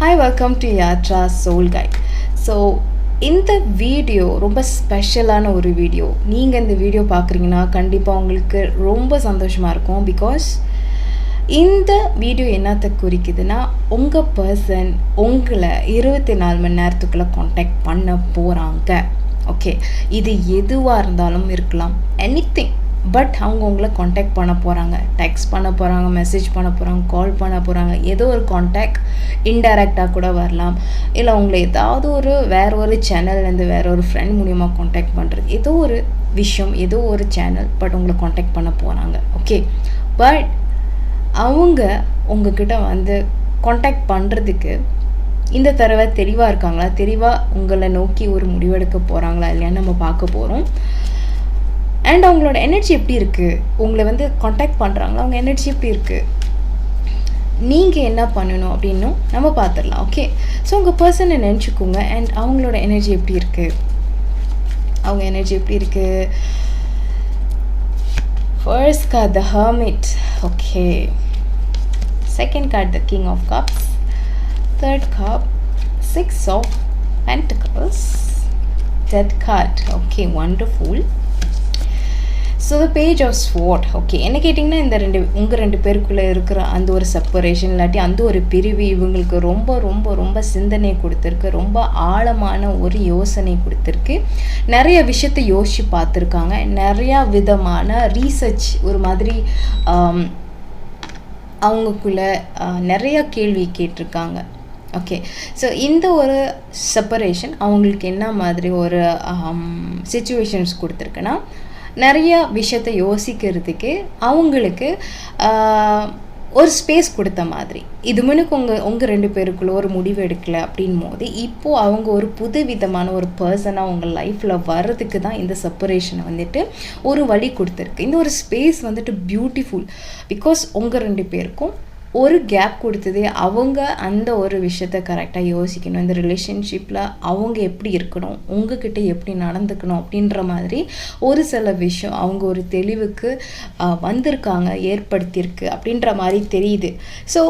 Hi welcome to Yatra soul guide so இந்த video ரொம்ப ஸ்பெஷலான ஒரு வீடியோ நீங்கள் இந்த வீடியோ பார்க்குறீங்கன்னா கண்டிப்பாக உங்களுக்கு ரொம்ப சந்தோஷமாக இருக்கும். பிகாஸ் இந்த வீடியோ என்னத்தை குறிக்குதுன்னா உங்கள் பர்சன் உங்களை இருபத்தி நாலு மணி நேரத்துக்குள்ளே காண்டாக்ட் பண்ண போகிறாங்க ஓகே இது எதுவாக இருந்தாலும் இருக்கலாம். எனிதிங் பட் அவங்க உங்களை காண்டாக்ட் பண்ண போகிறாங்க டெக்ஸ்ட் பண்ண போகிறாங்க மெசேஜ் பண்ண போகிறாங்க கால் பண்ண போகிறாங்க ஏதோ ஒரு காண்டாக்ட் இன்டைரக்டாக கூட வரலாம். இல்லை உங்களை ஏதாவது ஒரு வேற ஒரு சேனல்லேருந்து வேற ஒரு ஃப்ரெண்ட் மூலியமாக காண்டாக்ட் பண்ணுறது ஏதோ ஒரு விஷயம் ஏதோ ஒரு சேனல் பட் உங்களை காண்டாக்ட் பண்ண போகிறாங்க ஓகே பட் அவங்க உங்ககிட்ட வந்து காண்டாக்ட் பண்ணுறதுக்கு இந்த தடவை தெளிவாக இருக்காங்களா? தெளிவாக உங்களை நோக்கி ஒரு முடிவெடுக்க போகிறாங்களா இல்லையான்னு நம்ம பார்க்க போகிறோம் அண்ட் அவங்களோட எனர்ஜி எப்படி இருக்குது உங்களை வந்து காண்டாக்ட் பண்ணுறாங்களா அவங்க எனர்ஜி எப்படி இருக்குது நீங்கள் என்ன பண்ணணும் அப்படின்னும் நம்ம பார்த்துடலாம் ஓகே ஸோ உங்கள் பர்சனை நினச்சிக்கோங்க. அண்ட் அவங்களோட எனர்ஜி எப்படி இருக்குது அவங்க எனர்ஜி எப்படி இருக்குது first card the hermit okay second card the king of cups third cup six of pentacles. Dead card okay wonderful. So the page of swords okay என்ன கேட்டிங்கன்னா இந்த ரெண்டு உங்கள் ரெண்டு பேருக்குள்ளே இருக்கிற அந்த ஒரு செப்பரேஷன் இல்லாட்டி அந்த ஒரு பிரிவு இவங்களுக்கு ரொம்ப ரொம்ப ரொம்ப சிந்தனை கொடுத்துருக்கு ரொம்ப ஆழமான ஒரு யோசனை கொடுத்துருக்கு. நிறைய விஷயத்தை யோசித்து பார்த்துருக்காங்க. நிறையா விதமான ரீசர்ச் ஒரு மாதிரி um, அவங்களுக்குள்ளே அவங்களுக்குள்ள uh, கேள்வி கேட்டிருக்காங்க. ஓகே ஸோ இந்த ஒரு செப்பரேஷன் அவங்களுக்கு என்ன மாதிரி ஒரு um, சுச்சுவேஷன்ஸ் கொடுத்துருக்குன்னா நிறையா விஷயத்தை யோசிக்கிறதுக்கு அவங்களுக்கு ஒரு ஸ்பேஸ் கொடுத்த மாதிரி. இது முன்னுக்கு உங்கள் உங்கள் ரெண்டு பேருக்குள்ளே ஒரு முடிவு எடுக்கலை அப்படின் போது இப்போது அவங்க ஒரு புது விதமான ஒரு பர்சனாக உங்கள் லைஃப்பில் வர்றதுக்கு தான் இந்த செப்பரேஷனை வந்துட்டு ஒரு வழி கொடுத்துருக்கு. இந்த ஒரு ஸ்பேஸ் வந்துட்டு பியூட்டிஃபுல் பிகாஸ் உங்கள் ரெண்டு பேருக்கும் ஒரு கேப் கொடுத்ததே அவங்க அந்த ஒரு விஷயத்த கரெக்டாக யோசிக்கணும். இந்த ரிலேஷன்ஷிப்பில் அவங்க எப்படி இருக்கணும் உங்ககிட்ட எப்படி நடந்துக்கணும் அப்படின்ற மாதிரி ஒரு சில விஷயம் அவங்க ஒரு தெளிவுக்கு வந்திருக்காங்க ஏற்படுத்தியிருக்கு அப்படின்ற மாதிரி தெரியுது. ஸோ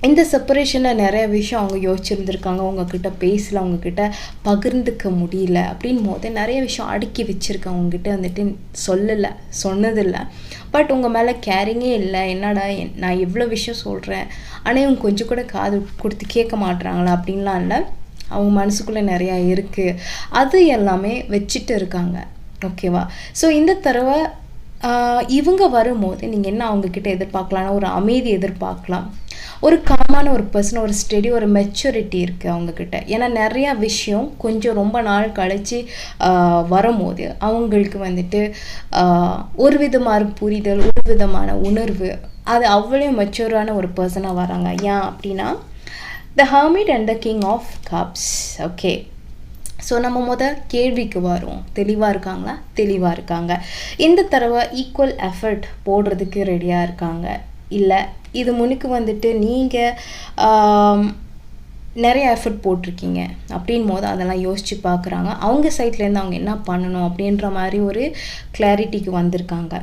இந்த செப்பரேஷனில் நிறைய விஷயம் அவங்க யோசிச்சிருந்துருக்காங்க அவங்கக்கிட்ட பேசல அவங்கக்கிட்ட பகிர்ந்துக்க முடியல அப்படின் போது நிறைய விஷயம் அடுக்கி வச்சுருக்கேன். அவங்கக்கிட்ட வந்துட்டு சொல்லலை சொன்னதில்லை. பட் உங்கள் மேலே கேரிங்கே இல்லை. என்னடா என்- நான் எவ்வளோ விஷயம் சொல்கிறேன் ஆனால் இவங்க கொஞ்சம் கூட காது கொடுத்து கேட்க மாட்டுறாங்களா அப்படின்லாம் இல்லை. அவங்க மனசுக்குள்ளே நிறையா இருக்குது அது எல்லாமே வச்சுட்டு இருக்காங்க. ஓகேவா ஸோ இந்த தடவை இவங்க வரும்போது நீங்கள் என்ன அவங்கக்கிட்ட எதிர்பார்க்கலாம்னா ஒரு அமைதி எதிர்பார்க்கலாம். ஒரு காமான ஒரு பர்சன் ஒரு ஸ்டெடி ஒரு மெச்சூரிட்டி இருக்குது அவங்கக்கிட்ட ஏன்னா நிறையா விஷயம் கொஞ்சம் ரொம்ப நாள் கழித்து வரும்போது அவங்களுக்கு வந்துட்டு ஒரு விதமான புரிதல் ஒரு விதமான உணர்வு அது அவ்வளோ மெச்சூரான ஒரு பர்சனாக வராங்க. ஏன் அப்படின்னா the hermit and the king of cups okay so நம்ம முத கேள்விக்கு வரும் தெளிவாக இருக்காங்களா? தெளிவாக இருக்காங்க. இந்த தடவை ஈக்குவல் எஃபர்ட் போடுறதுக்கு ரெடியாக இருக்காங்க. இல்லை. இது முன்னுக்கு வந்துட்டு நீங்கள் நிறைய எஃபர்ட் போட்டிருக்கீங்க அப்படின் போது அதெல்லாம் யோசித்து பார்க்குறாங்க அவங்க சைட்லேருந்து அவங்க என்ன பண்ணணும் அப்படின்ற மாதிரி ஒரு கிளாரிட்டிக்கு வந்திருக்காங்க.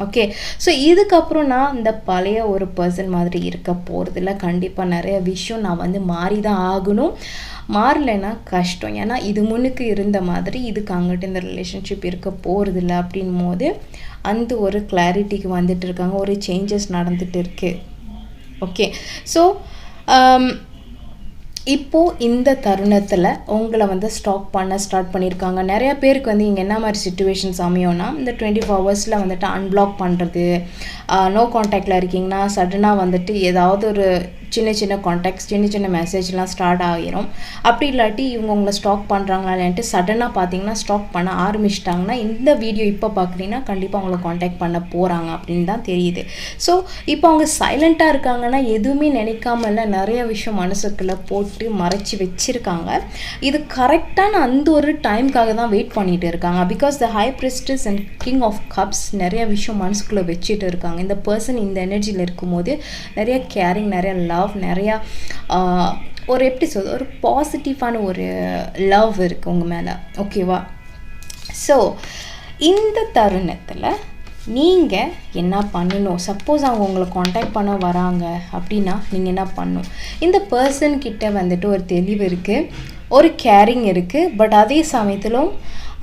ஓகே ஸோ இதுக்கப்புறம் நான் இந்த பழைய ஒரு பர்சன் மாதிரி இருக்க போகிறதில்ல கண்டிப்பாக நிறைய விஷயம் நான் வந்து மாறி தான் ஆகணும். மாறலைன்னா கஷ்டம். ஏன்னா இது முன்னுக்கு இருந்த மாதிரி இதுக்கு அங்கிட்ட இந்த ரிலேஷன்ஷிப் இருக்க போகிறதில்ல அப்படின் போது அந்த ஒரு கிளாரிட்டிக்கு வந்துட்டு இருக்காங்க. ஒரு சேஞ்சஸ் நடந்துட்டு இருக்கு. ஓகே ஸோ um, இப்போது இந்த தருணத்தில் உங்களை வந்து ஸ்டாக் பண்ண ஸ்டார்ட் பண்ணியிருக்காங்க நிறையா பேருக்கு வந்து இங்கே என்ன மாதிரி சுச்சுவேஷன்ஸ் அமையும்னா இந்த டுவெண்ட்டி ஃபோர் ஹவர்ஸில் வந்துட்டு அன்பிளாக் பண்ணுறது நோ காண்டாக்டில் இருக்கீங்கன்னா சடனாக வந்துட்டு ஏதாவது ஒரு சின்ன சின்ன காண்டாக்ட்ஸ் சின்ன சின்ன மெசேஜ்லாம் ஸ்டார்ட் ஆகிரும். அப்படி இல்லாட்டி இவங்க உங்களை ஸ்டாக் பண்ணுறாங்களா இல்லைன்ட்டு சடனாக பார்த்தீங்கன்னா ஸ்டாக் பண்ண ஆரம்பிச்சிட்டாங்கன்னா இந்த வீடியோ இப்போ பார்க்குறீங்கன்னா கண்டிப்பாக அவங்கள காண்டாக்ட் பண்ண போகிறாங்க அப்படின்னு தான் தெரியுது. ஸோ இப்போ அவங்க சைலண்ட்டாக இருக்காங்கன்னா எதுவுமே நினைக்காம இல்லை நிறைய விஷயம் மனசுக்குள்ளே போட்டு மறைச்சி வச்சுருக்காங்க. இது கரெக்டான அந்த ஒரு டைம்க்காக தான் வெயிட் பண்ணிகிட்டு இருக்காங்க. Because the high priestess and king of cups நிறைய விஷயம் மனசுக்குள்ளே வச்சுட்டு இருக்காங்க. இந்த பர்சன் இந்த எனர்ஜியில் இருக்கும்போது நிறைய கேரிங் நிறைய லவ் நிறையா ஒரு எப்படி சொல்றது ஒரு பாசிட்டிவான ஒரு லவ் இருக்குது உங்கள் மேலே. ஓகேவா ஸோ இந்த தருணத்தில் நீங்கள் என்ன பண்ணணும்? சப்போஸ் அவங்க உங்களை காண்டாக்ட் பண்ண வராங்க அப்படின்னா நீங்கள் என்ன பண்ணணும்? இந்த பர்சன்கிட்ட வந்துட்டு ஒரு தெளிவு இருக்குது ஒரு கேரிங் இருக்குது பட் அதே சமயத்திலும்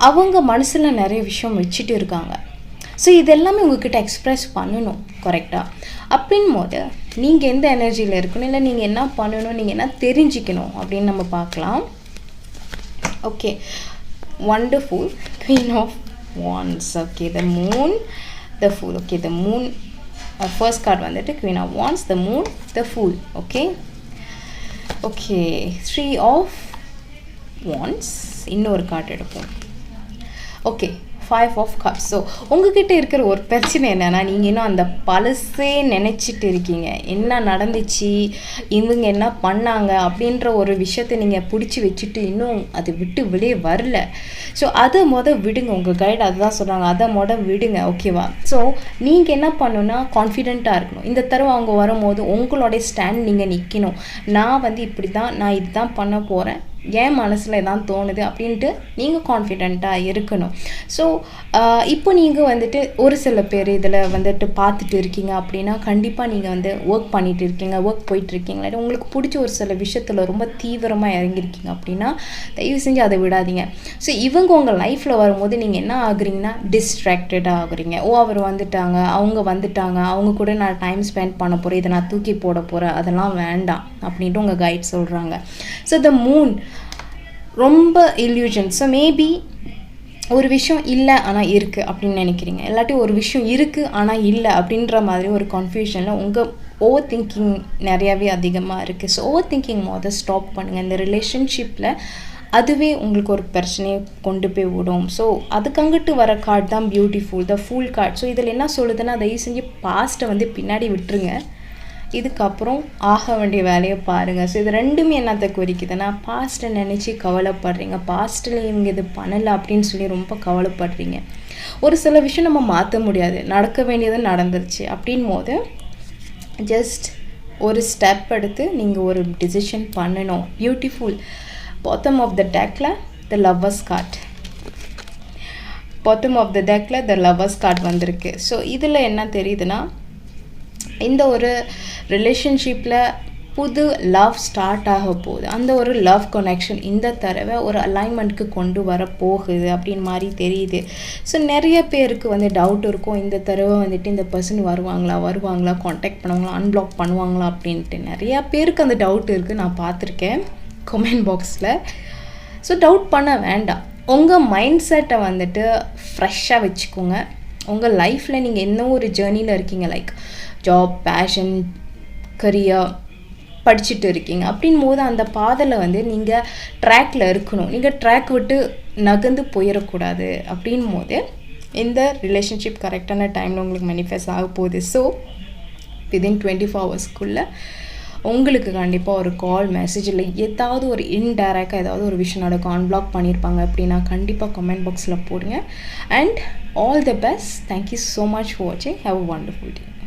அவங்க மனசில் நிறைய விஷயம் வச்சுட்டு இருக்காங்க. ஸோ இதெல்லாமே உங்ககிட்ட எக்ஸ்ப்ரெஸ் பண்ணணும் கரெக்டாக அப்படின் போது நீங்கள் எந்த எனர்ஜியில் இருக்கணும் இல்லை நீங்கள் என்ன பண்ணணும் நீங்கள் என்ன தெரிஞ்சுக்கணும் அப்படின்னு நம்ம பார்க்கலாம் okay wonderful queen of wands okay the moon the fool okay the moon uh, first card வந்துட்டு queen of wands the moon the fool okay okay three of wands இன்னொரு கார்டு எடுப்போம் okay five of cups so உங்ககிட்ட இருக்கிற ஒரு பிரச்சனை என்னென்னா நீங்கள் இன்னும் அந்த பழசே நினச்சிட்டு இருக்கீங்க. என்ன நடந்துச்சு? இவங்க என்ன பண்ணாங்க? அப்படின்ற ஒரு விஷயத்தை நீங்கள் பிடிச்சி வச்சுட்டு இன்னும் அதை விட்டு வெளியே வரல. ஸோ அதை மொதல் விடுங்க. உங்கள் கைடு அதுதான் சொல்கிறாங்க அதை மொதல் விடுங்க. ஓகேவா ஸோ நீங்கள் என்ன பண்ணணும்னா கான்ஃபிடெண்ட்டாக இருக்கணும். இந்த தடவை அவங்க வரும்போது உங்களுடைய ஸ்டாண்ட் நீங்கள் நிற்கணும் நான் வந்து இப்படி தான் நான் இதுதான் பண்ண போகிறேன் என் மனசில் இதான் தோணுது அப்படின்ட்டு நீங்கள் கான்ஃபிடெண்ட்டாக இருக்கணும். ஸோ இப்போ நீங்கள் வந்துட்டு ஒரு சில பேர் இதில் வந்துட்டு பார்த்துட்டு இருக்கீங்க அப்படின்னா கண்டிப்பாக நீங்கள் வந்து ஒர்க் பண்ணிட்டு இருக்கீங்க ஒர்க் போயிட்டுருக்கீங்க உங்களுக்கு பிடிச்ச ஒரு சில விஷயத்தில் ரொம்ப தீவிரமாக இறங்கியிருக்கீங்க அப்படின்னா தயவு செஞ்சு அதை விடாதீங்க. ஸோ இவங்க உங்கள் லைஃப்பில் வரும்போது நீங்கள் என்ன ஆகுறீங்கன்னா டிஸ்ட்ராக்டடாக ஆகுறீங்க. ஓ அவர் வந்துட்டாங்க அவங்க வந்துட்டாங்க அவங்க கூட நான் டைம் ஸ்பெண்ட் பண்ண போகிறேன் இதை நான் தூக்கி போட போகிறேன் அதெல்லாம் வேண்டாம் அப்படின்ட்டு உங்கள் கைட் சொல்கிறாங்க ஸோ த மூன் ரொம்ப இல்யூஷன் ஸோ மேபி ஒரு விஷயம் இல்லை ஆனால் இருக்குது அப்படின்னு நினைக்கிறீங்க. இல்லாட்டி ஒரு விஷயம் இருக்குது ஆனால் இல்லை அப்படின்ற மாதிரி ஒரு கன்ஃபியூஷனில் உங்கள் ஓவர் திங்கிங் நிறையாவே அதிகமாக இருக்குது ஸோ ஓவர் திங்கிங் மொதல் ஸ்டாப் பண்ணுங்கள் இந்த ரிலேஷன்ஷிப்பில் அதுவே உங்களுக்கு ஒரு பிரச்சனையை கொண்டு போய் விடும். ஸோ அதுக்கங்கிட்டு வர கார்டு தான் beautiful the fool card so இதில் என்ன சொல்லுதுன்னா தயவு செஞ்சு பாஸ்ட்டை வந்து பின்னாடி விட்டுருங்க. இதுக்கப்புறம் ஆக வேண்டிய வேலையை பாருங்கள் ஸோ இது ரெண்டுமே என்னத்தை குறிக்குதுன்னா பாஸ்ட்டை நினச்சி கவலைப்படுறீங்க. பாஸ்ட்டில் இவங்க இது பண்ணலை அப்படின்னு சொல்லி ரொம்ப கவலைப்படுறீங்க. ஒரு சில விஷயம் நம்ம மாற்ற முடியாது. நடக்க வேண்டியது நடந்துருச்சு அப்படின் போது ஜஸ்ட் ஒரு ஸ்டெப் எடுத்து நீங்கள் ஒரு டிசிஷன் பண்ணணும். Beautiful bottom of the tackle the lovers card bottom of the tackle the lovers card வந்திருக்கு. ஸோ இதில் என்ன தெரியுதுன்னா இந்த ஒரு ரிலேஷன்ஷிப்பில் புது லவ் ஸ்டார்ட் ஆக போகுது. அந்த ஒரு லவ் கனெக்ஷன் இந்த தடவை ஒரு அலைன்மெண்ட்க்கு கொண்டு வர போகுது அப்படின்னு மாதிரி தெரியுது. ஸோ நிறைய பேருக்கு வந்து டவுட் இருக்கும். இந்த தடவை வந்துட்டு இந்த பர்சன் வருவாங்களா வருவாங்களா காண்டாக்ட் பண்ணுவாங்களா அன்பிளாக் பண்ணுவாங்களா அப்படின்ட்டு. நிறையா பேருக்கு அந்த டவுட் இருக்குது நான் பார்த்துருக்கேன். கமெண்ட் பாக்ஸில் ஸோ டவுட் பண்ண வேண்டாம். உங்கள் மைண்ட் செட்டை வந்துட்டு ஃப்ரெஷ்ஷாக வச்சுக்கோங்க. உங்கள் லைஃப்பில் நீங்கள் என்ன ஒரு ஜேர்னியில் இருக்கீங்க? லைக் ஜாப் பேஷன் கரியர் படிச்சுட்டு இருக்கீங்க. அப்படின் போது அந்த பாதையில் வந்து நீங்கள் ட்ராக்ல இருக்கணும். நீங்கள் ட்ராக் விட்டு நகர்ந்து போயிடக்கூடாது. அப்படின் போது இந்த ரிலேஷன்ஷிப் கரெக்டான டைமில் உங்களுக்கு மேனிஃபெஸ்ட் ஆக போகுது. ஸோ விதின் டுவெண்ட்டி ஃபோர் ஹவர்ஸ்க்குள்ளே உங்களுக்கு கண்டிப்பாக ஒரு கால் மெசேஜ் இல்லை ஏதாவது ஒரு இன்டைரக்டாக ஏதாவது ஒரு விஷயம் நடக்கும். அன்பிளாக் பண்ணியிருப்பாங்க அப்படின்னா கண்டிப்பாக கமெண்ட் பாக்ஸில் போடுங்க. And all the best. Thank you so much for watching. Have a wonderful day.